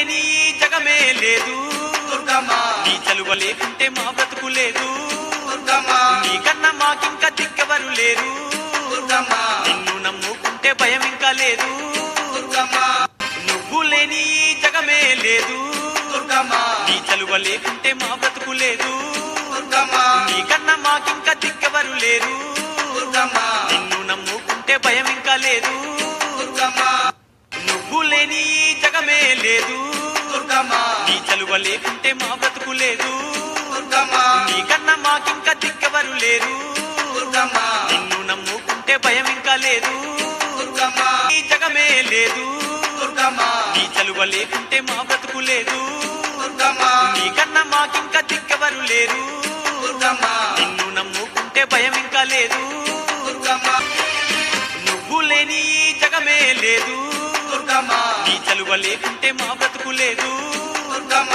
లేని ఈ జగమే లేదు. నీ చలువ లేకుంటే మా బ్రతుకు లేదు. నీ కన్నా మాకింకా దిక్కెవరు లేరు. నిన్ను నమ్ముకుంటే భయం ఇంకా లేదు. నువ్వు లేని ఈ జగమే లేదు. నీ చలువ లేకుంటే మా బ్రతుకు లేదు. నీ కన్నా మాకింకా దిక్కెవరు లేరు. నిన్ను నమ్ముకుంటే భయం ఇంకా లేదు. నువ్వు లేని జగమే లేదు. నీ చలువ లేకుంటే మా బ్రతుకు లేదు. నీ కన్నా మాకింకా దిక్కెవరు లేరు. నిన్ను నమ్ముకుంటే భయం ఇంకా లేదు. ఈ జగమే లేదు. నీ చలువ లేకుంటే మా బ్రతుకు లేదు. నీ కన్నా మాకింకా దిక్కెవరు లేరు. నిన్ను నమ్ముకుంటే భయం ఇంకా లేదు. నువ్వు లేని ఈ జగమే లేదు. నీ చలువ లేకుంటే మా బ్రతుకు లేదు దుర్గమ్మ.